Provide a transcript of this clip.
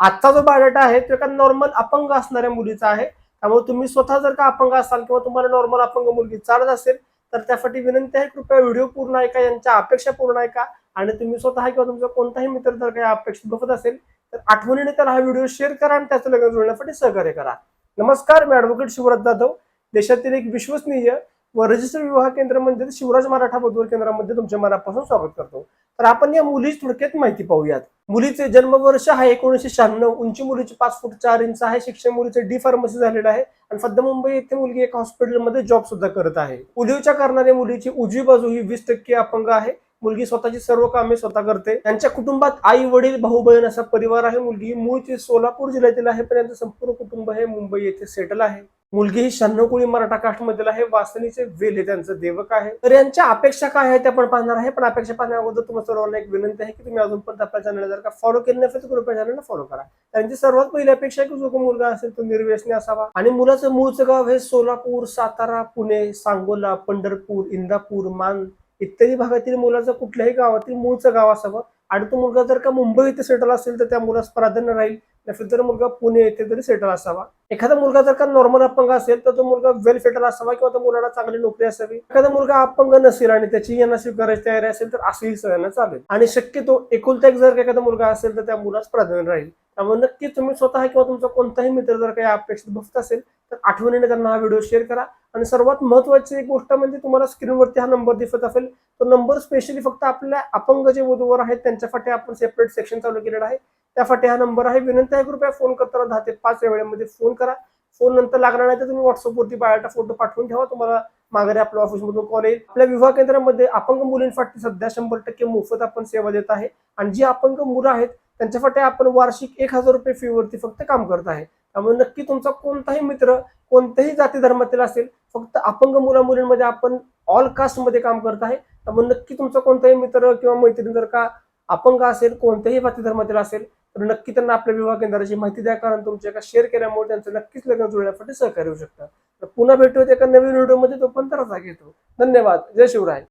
आजचा जो बायोडाटा आहे तो एका नॉर्मल अपंग असणाऱ्या मुलीचा आहे. त्यामुळे तुम्ही स्वतः जर का अपंग असाल किंवा तुम्हाला नॉर्मल अपंग मुलगी चालत असेल तर त्यासाठी विनंती आहे कृपया व्हिडिओ पूर्ण ऐका यांच्या अपेक्षा पूर्ण ऐका. आणि तुम्ही स्वतः किंवा तुमचा कोणताही मित्र जर काही अपेक्षित बघत असेल तर आठवणीने त्याला हा व्हिडिओ शेअर करा आणि त्याचं लग्न जुळण्यासाठी सहकार्य करा. नमस्कार मी ऍडव्होकेट शिवराज जाधव. देशातील एक विश्वसनीय व रजिस्टर विवाह केंद्र म्हणजे शिवराज मराठा बुधवार केंद्रामध्ये तुमच्या मनापासून स्वागत करतो. तर आपण या मुलीची थोडक्यात माहिती पाहूयात. मुलीचे जन्मवर्ष आहे एकोणीसशे शहाण्णव. उंची मुलीची पाच फूट चार इंच आहे. शिक्षण मुलीचे डी फार्मसी झालेलं आहे. आणि सध्या मुंबई येथे मुलगी एका हॉस्पिटलमध्ये जॉब सुद्धा करत आहे. उलिवच्या कारणाने मुलीची उजवी बाजू ही वीस टक्के अपंग आहे. मुलगी स्वतःची सर्व कामे स्वतः करते. त्यांच्या कुटुंबात आई वडील भाऊ बहीण असा परिवार आहे. मुलगी मूळची सोलापूर जिल्ह्यातील आहे. पण यांचं संपूर्ण कुटुंब हे मुंबई येथे सेटल आहे. मुलगी ही शहाण्णव कोळी मराठा कास्टमधील आहे. वासनीचे वेल हे त्यांचं देवक आहे. तर यांच्या अपेक्षा काय आहे ते आपण पाहणार आहे. पण अपेक्षा पाहण्या अगोदर तुम्हाला सर्वांना एक विनंती आहे की तुम्ही अजून पण आपल्या चॅनल जर का फॉलो केले नसेल तर कृपया चॅनलला फॉलो करा. त्यांची सर्वात पहिली अपेक्षा आहे की जो मुलगा असेल तो निर्व्यसनी असावा. आणि मुलाचं मूळचं गाव हे सोलापूर सातारा पुणे सांगोला पंढरपूर इंदापूर मान इत्यादी भागातील मुलाचं कुठल्याही गावातील मूळचं गाव असावं. आणि तो मुलगा जर का मुंबई इथे सेटल असेल तर त्या मुलास प्राधान्य राहील. नसेल तर मुलगा पुणे येथे तरी सेटल असावा. एखादा मुलगा जर का नॉर्मल अपंग असेल तर तो मुलगा वेल सेटल असावा किंवा त्या मुलाला चांगली नोकरी असावी. एखादा मुलगा अपंग नसेल आणि त्याची यांना स्वीकारायची तयारी असेल तर असंही सगळ्यांना चालेल. आणि शक्यतो एकुलता एक जर का एखादा मुलगा असेल तर त्या मुलास प्राधान्य राहील. त्यामुळे नक्की तुम्ही स्वतः किंवा तुमचा कोणताही मित्र जर काही अपेक्षित बघत असेल तर आठवणीने त्यांना हा व्हिडिओ शेअर करा. आणि सर्वात महत्वाची एक गोष्ट म्हणजे तुम्हाला स्क्रीनवरती हा नंबर दिसत असेल तो नंबर स्पेशली फक्त आपल्या अपंग जे वधूवर आहेत त्यांच्यासाठी आपण सेपरेट सेक्शन चालू केलेलं आहे. त्यासाठी हा नंबर आहे. विनंती आहे कृपया फोन करताना दहा ते पाच या वेळेमध्ये फोन करा. फोन नंतर लागणार नाही तर तुम्ही व्हॉट्सअपवरती बायोटा फोटो पाठवून ठेवा. तुम्हाला माघारी आपल्या ऑफिसमधून कॉल येईल. आपल्या विवाह केंद्रामध्ये अपंग मुलींसाठी सध्या शंभर टक्के मोफत आपण सेवा देत आहे. आणि जी अपंग मुलं आहेत त्यांच्यासाठी आपण वार्षिक एक हजार रुपये फीवरती फक्त काम करत आहे. त्यामुळे नक्की तुमचा कोणताही मित्र कोणत्याही जाती धर्मातील असेल फक्त अपंग मुला मुलींमध्ये आपण ऑल कास्टमध्ये काम करत आहे. त्यामुळे नक्की तुमचा कोणताही मित्र किंवा मैत्रीण जर का अपंग असेल कोणत्याही जाती धर्मातील असेल तर नक्की त्यांना आपल्या विवाह केंद्राची माहिती द्या. कारण तुमच्या एका शेअर केल्यामुळे त्यांचं नक्कीच लग्न जुळण्यासाठी सहकार्य होऊ शकतं. तर पुन्हा भेटूयात एका नवीन व्हिडिओमध्ये तो पण तर घेतो. धन्यवाद. जय शिवराय.